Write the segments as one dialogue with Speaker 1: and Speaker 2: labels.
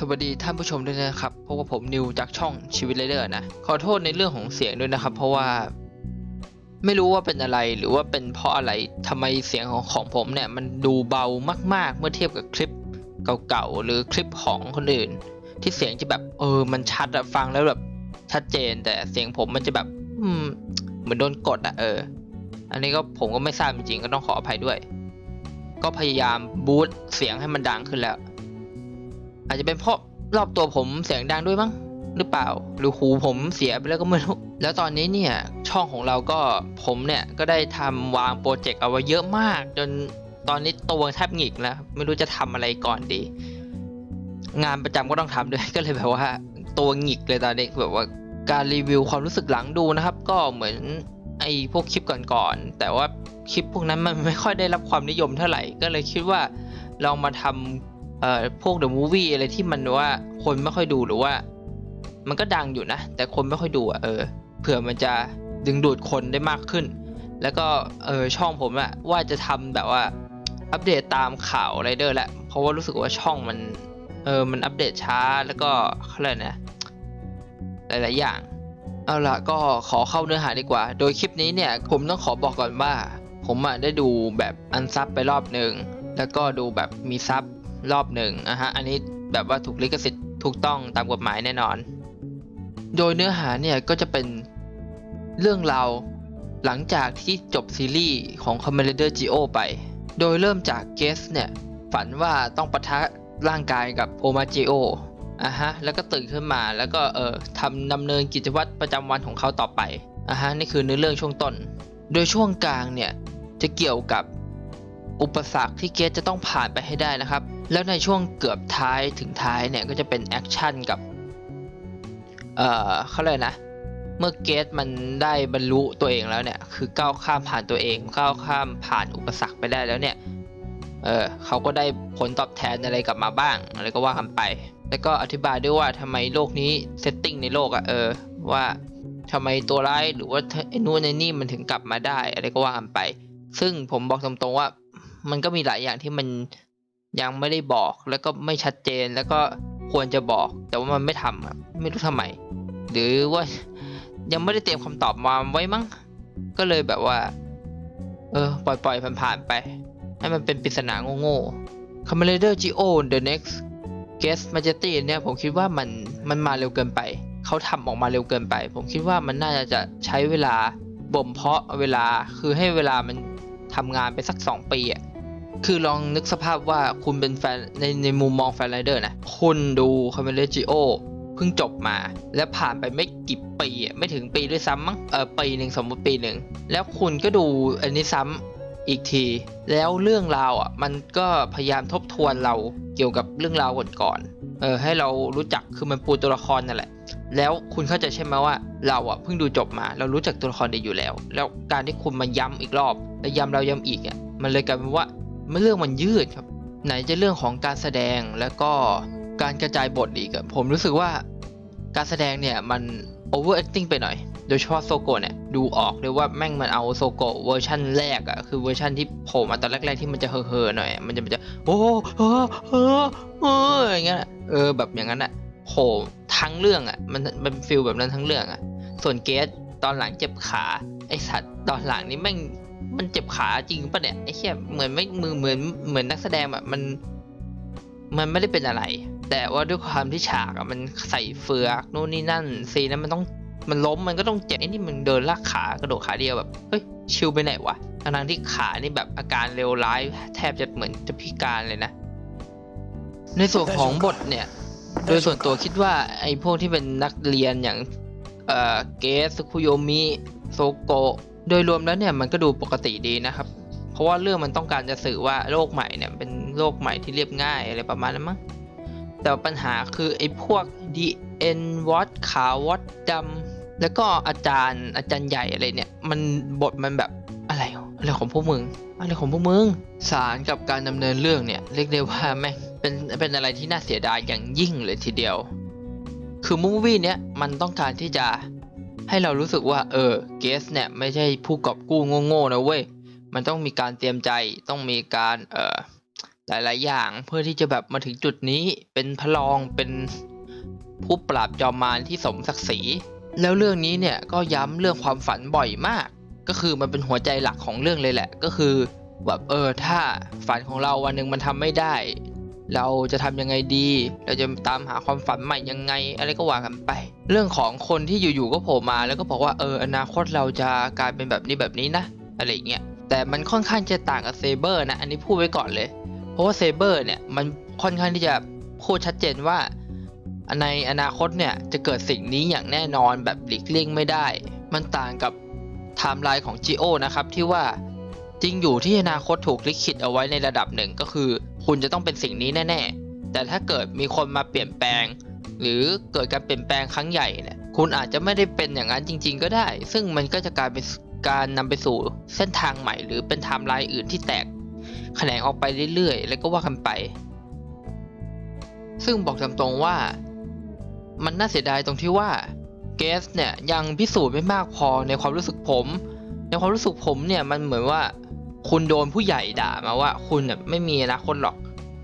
Speaker 1: สวัสดีท่านผู้ชมด้วยนะครับเพราะว่าผมนิวจากช่องชีวิตไรเดอร์นะ ขอโทษในเรื่องของเสียงด้วยนะครับ เพราะว่า ไม่รู้ว่าเป็นอะไรหรือว่าเป็นเพราะอะไรทำไมเสียงของของผมเนี่ย มันดูเบามาก ๆ เมื่อเทียบกับคลิปเก่าๆหรือคลิปของคนอื่น ที่เสียงจะแบบเออ มันชัดอะฟังแล้วแบบชัดเจน แต่เสียงผมมันจะแบบ อืม เหมือนโดนกดอะเออ อันนี้ก็ผมก็ไม่ทราบจริงๆก็ต้องขออภัยด้วย ก็พยายามบูตเสียงให้มันดังขึ้นแล้ว อาจจะเป็นเพราะรอบตัวผมเสียงดังด้วยมั้งหรือเปล่า หรือหูผมเสียไปแล้วก็ไม่รู้ แล้วตอนนี้เนี่ยช่องของเราก็ผมเนี่ยก็ได้ทำวางโปรเจกต์เอาไว้เยอะมาก จนตอนนี้ตัวแทบหงิกแล้วไม่รู้จะทำอะไรก่อนดี งานประจำก็ต้องทำด้วยก็เลยแบบว่า ตัวหงิกเลยตอนนี้แบบว่าการรีวิวความรู้สึกหลังดูนะครับ ก็เหมือนไอ้พวกคลิปก่อนๆแต่ว่าคลิปพวกนั้นมันไม่ค่อยได้รับความนิยมเท่าไหร่ ก็เลยคิดว่าลองมาทำ เอ่อพวก The Movie อะไรที่มันว่าคนไม่ค่อยดูหรือว่า มันก็ดังอยู่นะ แต่คนไม่ค่อยดูอะเออเผื่อมันจะดึงดูดคนได้มากขึ้น แล้วก็เออช่องผมอะว่าจะทำแบบว่าอัปเดตตามข่าวไรเดอร์แหละเพราะว่ารู้สึกว่าช่องมันเออมันอัปเดตช้าแล้วก็เขาเรียกนะหลายๆอย่างเอาล่ะก็ขอเข้าเนื้อหาดีกว่า โดยคลิปนี้เนี่ยผมต้องขอบอกก่อนว่า ผมอะได้ดูแบบอันซับไปรอบหนึ่งแล้วก็ดูแบบมีซับ รอบหนึ่งนะฮะอันนี้แบบว่าถูกลิขสิทธิ์ถูกต้องตามกฎหมายแน่นอน โดยเนื้อหาเนี่ยก็จะเป็นเรื่องราวหลังจากที่จบซีรีส์ของ c o m m a n d e r Geo ไป โดยเริ่มจากเกสเนี่ยฝันว่าต้องปะทะร่างกายกับโอมาจิโออะฮะ แล้วก็ตื่นขึ้นมาแล้วก็เออทำดำเนินกิจวัตรประจำวันของเขาต่อไปอะฮะนี่คือเนื้อเรื่องช่วงต้น โดยช่วงกลางเนี่ยจะเกี่ยวกับอุปสรรคที่เกสจะต้องผ่านไปให้ได้นะครับ แล้วในช่วงเกือบท้ายถึงท้ายเนี่ยก็จะเป็นแอคชั่นกับ เอ่อเขาเลยนะ เมื่อเกสมันได้บรรลุตัวเองแล้วเนี่ย คือก้าวข้ามผ่านตัวเองก้าวข้ามผ่านอุปสรรคไปได้แล้วเนี่ย เออเขาก็ได้ผลตอบแทนอะไรกลับมาบ้างอะไรก็ว่ากันไป แล้วก็อธิบายด้วยว่าทำไมโลกนี้เซตติ้งในโลกอะเออว่าทำไมตัวร้ายหรือว่าไอ้นู่นไอ้นี่มันถึงกลับมาได้ อะไรก็ว่ากันไป ซึ่งผมบอกตรงๆว่า มันก็มีหลายอย่างที่มัน ยังไม่ได้บอกแล้วก็ไม่ชัดเจนแล้วก็ควรจะบอก แต่ว่ามันไม่ทำไม่รู้ทำไม หรือว่ายังไม่ได้เตรียมคำตอบมาไว้มั้งก็เลยแบบว่า เออ ปล่อยปล่อยๆผ่านๆไป ให้มันเป็นปริศนาโง่ๆ c o m m a n d e r Geo The Next Guest Majesty เนี่ยผมคิดว่ามันมันมาเร็วเกินไป เขาทำออกมาเร็วเกินไป ผมคิดว่ามันน่าจะใช้เวลาบ่มเพาะเวลาคือให้เวลามันทำงานไปสัก 2 ปีอะ คือลองนึกสภาพว่าคุณเป็นแฟนในในมุมมองแฟนไรเดอร์นะ คุณดูคอมเมดี้จิโอเพิ่งจบมา แล้วผ่านไปไม่กี่ปีไม่ถึงปีด้วยซ้ำมั้งเออปีหนึ่งสมมติปีหนึ่ง แล้วคุณก็ดูอันนี้ซ้ำอีกที แล้วเรื่องราวอะมันก็พยายามทบทวนเราเกี่ยวกับเรื่องราวก่อนๆเออให้เรารู้จักคือมันปูตัวละครนั่นแหละแล้วคุณเข้าใจใช่ไหมว่าเราอะเพิ่งดูจบมา เรารู้จักตัวละครดีอยู่แล้ว แล้วการที่คุณมาย้ำอีกรอบ แล้วย้ำเราย้ำอีกอะมันเลยกลายเป็นว่า มันเรื่องมันยืดครับ ไหนจะเรื่องของการแสดงแล้วก็การกระจายบทอีกผมรู้สึกว่าการแสดงเนี่ยมัน over acting ไปหน่อย โดยเฉพาะโซโกเนี่ยดูออกเลยว่าแม่งมันเอาโซโกเวอร์ชันแรกอะคือเวอร์ชันที่โผล่มาตอนแรกๆที่มันจะเฮ่อๆหน่อย มันจะมันจะโอ้โหเฮ้อเฮ้อเฮ้ออย่างเงี้ยเออแบบอย่างนั้นอะโผล่ทั้งเรื่องอะมันมันฟิลแบบนั้นทั้งเรื่องอะส่วนเกสตอนหลังเจ็บขาไอสัตว์ตอนหลังนี่แม่ง มันเจ็บขาจริงปะเนี่ยไอ้เหี้ยเหมือนไม่มือเหมือนเหมือนนักแสดงแบบมัน มันไม่ได้เป็นอะไร แต่ว่าด้วยความที่ฉากอะมันใส่เฟือกนู่นนี่นั่นซีนนั้นมันต้องมันล้มมันก็ต้องเจ็บไอ้นี่มันเดินลากขากระโดดขาเดียวแบบเฮ้ยชิลไปไหนวะทั้งที่ขานี่แบบอาการเลวร้ายแทบจะเหมือนจะพิการเลยนะ ในส่วนของบทเนี่ย โดยส่วนตัวคิดว่าไอ้พวกที่เป็นนักเรียนอย่างเอ่อเกสซุคุโยมิโซโกะ โดยรวมแล้วเนี่ยมันก็ดูปกติดีนะครับ เพราะว่าเรื่องมันต้องการจะสื่อว่าโลกใหม่เนี่ยเป็นโลกใหม่ที่เรียบง่ายอะไรประมาณนั้นมั้งแต่ปัญหาคือไอ้พวก DN วอตขาววอตดำแล้วก็อาจารย์อาจารย์ใหญ่อะไรเนี่ย มันบทมันแบบอะไรอะไรของพวกมึงอะไรของพวกมึงสารกับการดำเนินเรื่องเนี่ยเรียกได้ว่าแม่งเป็นเป็นอะไรที่น่าเสียดายอย่างยิ่งเลยทีเดียว คือมูวี่เนี้ยมันต้องการที่จะ ให้เรารู้สึกว่าเออเกสเนี่ยไม่ใช่ผู้กอบกู้โง่ๆนะเว้ยมันต้องมีการเตรียมใจต้องมีการเอ่อหลายๆอย่างเพื่อที่จะแบบมาถึงจุดนี้เป็นพระรองเป็นผู้ปราบจอมมารที่สมศักดิ์ศรีแล้วเรื่องนี้เนี่ยก็ย้ำเรื่องความฝันบ่อยมาก ก็คือมันเป็นหัวใจหลักของเรื่องเลยแหละ ก็คือแบบเออถ้าฝันของเราวันหนึ่งมันทำไม่ได้ เราจะทำยังไงดี เราจะตามหาความฝันใหม่ยังไง อะไรก็ว่ากันไป เรื่องของคนที่อยู่ๆก็โผล่มาแล้วก็บอกว่าเอออนาคตเราจะกลายเป็นแบบนี้แบบนี้นะ อะไรเงี้ย แต่มันค่อนข้างจะต่างกับเซเบอร์นะ อันนี้พูดไว้ก่อนเลย เพราะว่าเซเบอร์เนี่ยมันค่อนข้างที่จะพูดชัดเจนว่าในอนาคตเนี่ยจะเกิดสิ่งนี้อย่างแน่นอนแบบหลีกเลี่ยงไม่ได้ มันต่างกับไทม์ไลน์ของ g ิโอนะครับที่ว่าจริงอยู่ที่อนาคตถูกลิขิตเอาไว้ในระดับหนึ่งก็คือ คุณจะต้องเป็นสิ่งนี้แน่ ๆ แต่ถ้าเกิดมีคนมาเปลี่ยนแปลง หรือเกิดการเปลี่ยนแปลงครั้งใหญ่เนี่ยคุณอาจจะไม่ได้เป็นอย่างนั้นจริง ๆ ก็ได้ ซึ่งมันก็จะกลายเป็นการนำไปสู่เส้นทางใหม่ หรือเป็นไทม์ไลน์อื่นที่แตกแขนงออกไปเรื่อยๆ แล้วก็ว่ากันไป ซึ่งบอกตามตรงว่า มันน่าเสียดายตรงที่ว่าเกสเนี่ยยังพิสูจน์ไม่มากพอในความรู้สึกผม ในความรู้สึกผมเนี่ยมันเหมือนว่า คุณโดนผู้ใหญ่ด่ามาว่า คุณเนี่ยไม่มีอนาคตหรอก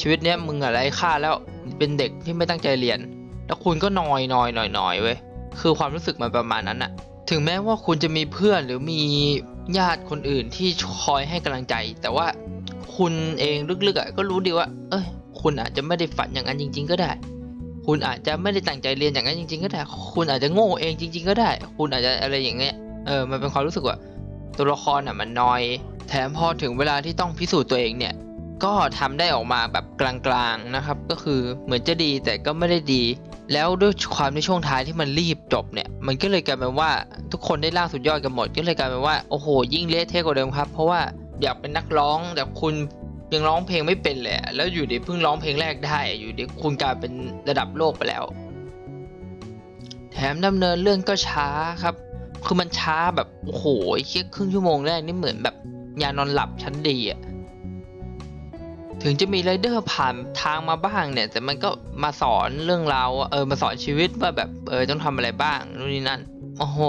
Speaker 1: ชีวิตเนี้ยมึงอะไรค่าแล้วเป็นเด็กที่ไม่ตั้งใจเรียน แล้วคุณก็นอยนอยหน่อยหน่อยเว้ยคือความรู้สึกมันประมาณนั้นอะถึงแม้ว่าคุณจะมีเพื่อนหรือมีญาติคนอื่นที่คอยให้กำลังใจ แต่ว่าคุณเองลึกๆอะก็รู้ดีว่า เอ้ยคุณอาจจะไม่ได้ฝันอย่างนั้นจริง ๆ ก็ได้ คุณอาจจะไม่ได้ตั้งใจเรียนอย่างนั้นจริง ๆ ก็ได้ คุณอาจจะโง่เองจริง ๆ ก็ได้ คุณอาจจะอะไรอย่างเงี้ยเออมันเป็นความรู้สึกว่าตัวละครอะมันนอย แถมพอถึงเวลาที่ต้องพิสูจน์ตัวเองเนี่ย ก็ทำได้ออกมาแบบกลางๆนะครับ ก็คือเหมือนจะดีแต่ก็ไม่ได้ดี แล้วด้วยความในช่วงท้ายที่มันรีบจบเนี่ย มันก็เลยกลายเป็นว่าทุกคนได้ร่างสุดยอดกันหมด ก็เลยกลายเป็นว่าโอ้โห ยิ่งเละเทะกว่าเดิมครับ เพราะว่าอยากเป็นนักร้องแต่คุณยังร้องเพลงไม่เป็นเลยแล้วอยู่ดีเพิ่งร้องเพลงแรกได้อยู่ดีคุณกลายเป็นระดับโลกไปแล้ว แถมดำเนินเรื่องก็ช้าครับ คือมันช้าแบบโอ้โหเคียครึ่งชั่วโมงแรกนี่เหมือนแบบ ยานอนหลับชั้นดีอะถึงจะมีไรเดอร์ผ่านทางมาบ้างเนี่ย แต่มันก็มาสอนเรื่องราวเออมาสอนชีวิตว่าแบบเออต้องทำอะไรบ้างนู่นนี่นั่นโอ้โห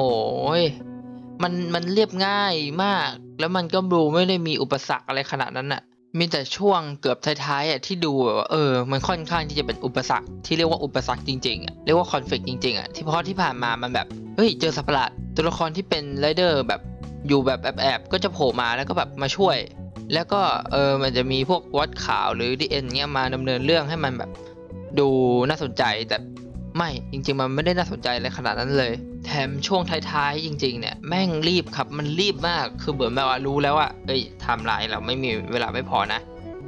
Speaker 1: มันมันเรียบง่ายมาก แล้วมันก็ดูไม่ได้มีอุปสรรคอะไรขนาดนั้นอะมีแต่ช่วงเกือบท้ายๆอะที่ดูแบบว่าเออ มันค่อนข้างที่จะเป็นอุปสรรคที่เรียกว่าอุปสรรคจริงๆอะเรียกว่าคอนฟ lict จริงๆอะที่เพราะที่ผ่านมามันแบบเฮ้ยเจอสัตว์ปะหลาดตัวละครที่เป็นไรเดอร์แบบ อยู่แบบแอบๆก็จะโผล่มาแล้วก็แบบมาช่วย แล้วก็เออมันจะมีพวกวัดข่าวหรือดีเอ็นเงี้ยมาดำเนินเรื่องให้มันแบบดูน่าสนใจแต่ไม่จริงๆ มันไม่ได้น่าสนใจอะไรขนาดนั้นเลย แถมช่วงท้ายๆจริง ๆ เนี่ยแม่งรีบครับมันรีบมากคือเบื่อแบบว่ารู้แล้วว่าเอ้ยไทม์ไลน์เราไม่มีเวลาไม่พอนะ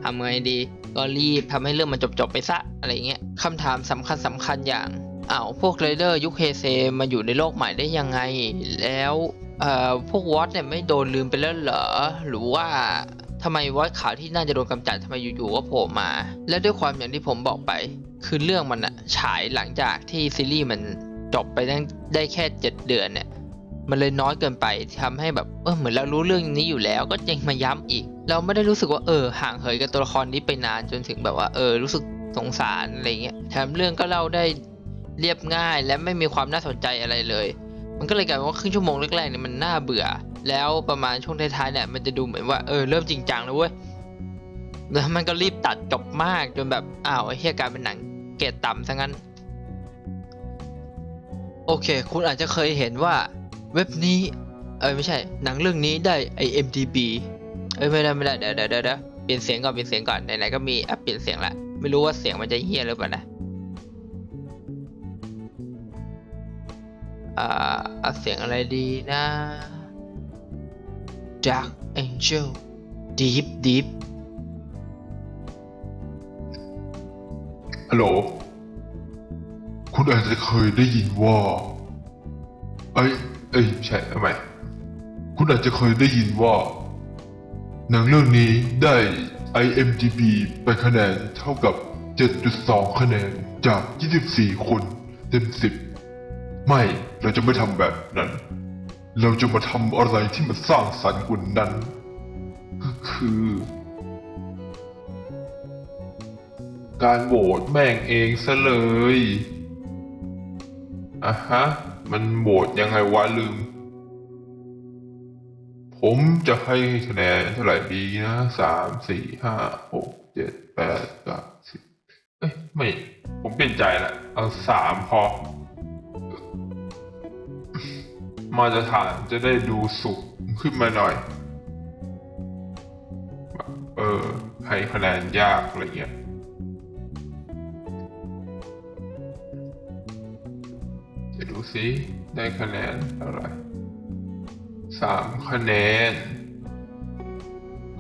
Speaker 1: ทำไงดีก็รีบทำให้เรื่องมันจบๆไปซะอะไรเงี้ยคำถามสำคัญสำคัญอย่างอ้าวพวกไรเดอร์ยุคเฮเซมาอยู่ในโลกใหม่ได้ยังไง แล้ว เอ่อพวกวอตเนี่ยไม่โดนลืมไปแล้วเหรอหรือว่าทำไมวอตขาวที่น่าจะโดนกำจัดทำไมอยู่ๆก็โผล่มา และด้วยความอย่างที่ผมบอกไป คือเรื่องมันอะฉายหลังจากที่ซีรีส์มันจบไปได้ได้แค่ 7 เดือนเนี่ยมันเลยน้อยเกินไปทำให้แบบเออเหมือนเรารู้เรื่องนี้อยู่แล้วก็ยังมาย้ำอีก เราไม่ได้รู้สึกว่าเออห่างเหินกับตัวละครนี้ไปนานจนถึงแบบว่าเออรู้สึกสงสารอะไรเงี้ยแถมเรื่องก็เล่าได้เรียบง่ายและไม่มีความน่าสนใจอะไรเลย มันก็เลยกลายเป็นว่าครึ่งชั่วโมงแรกๆเนี่ยมันน่าเบื่อ แล้วประมาณช่วงท้ายๆเนี่ยมันจะดูเหมือนว่าเออเริ่มจริงจังแล้วเว้ยแล้วมันก็รีบตัดจบมากจนแบบอ้าวไอ้เฮียกลายเป็นหนังเกรดต่ำซะงั้น โอเค คุณอาจจะเคยเห็นว่าเว็บนี้ เอ้ยไม่ใช่ หนังเรื่องนี้ได้ IMDB เอ้ยไม่ได้ไม่ได้เดี๋ยวเดี๋ยวเดี๋ยวเดี๋ยวเปลี่ยนเสียงก่อนเปลี่ยนเสียงก่อนไหนๆก็มีแอปเปลี่ยนเสียงละไม่รู้ว่าเสียงมันจะเฮี้ยหรือเปล่านะ อ่าเอาเสียงอะไรดีนะ Dark Angel Deep Deep
Speaker 2: ฮัลโหล คุณอาจจะเคยได้ยินว่า เอ้ย เอ้ยไม่ใช่ทำไม คุณอาจจะเคยได้ยินว่า หนังเรื่องนี้ได้ IMDB ไปคะแนนเท่ากับ 7.2 คะแนนจาก 24 คนเต็ม 10 ไม่ เราจะไม่ทำแบบนั้น เราจะมาทำอะไรที่มันสร้างสรรค์กว่านั้น ก็คือ การโหวตแม่งเองซะเลยอะฮะ มันโหวตยังไงวะลืม ผมจะให้คะแนนเท่าไหร่ดีนะสามสี่ห้าหกเจ็ดแปดเก้าสิบเอ้ย ไม่ ผมเปลี่ยนใจละเอาสามพอ มาตรฐานจะได้ดูสุกขึ้นมาหน่อยแบบเออ ให้คะแนนยากอะไรเงี้ยจะดูซิได้คะแนนเท่าไรสามคะแนน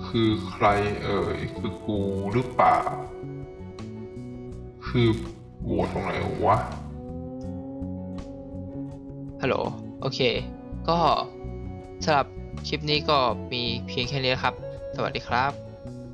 Speaker 2: คือใครเอ่ย คือกูหรือเปล่า คือโหวตตรงไหนวะ
Speaker 1: ฮัลโหล โอเค ก็สำหรับคลิปนี้ก็มีเพียงแค่นี้ครับ สวัสดีครับ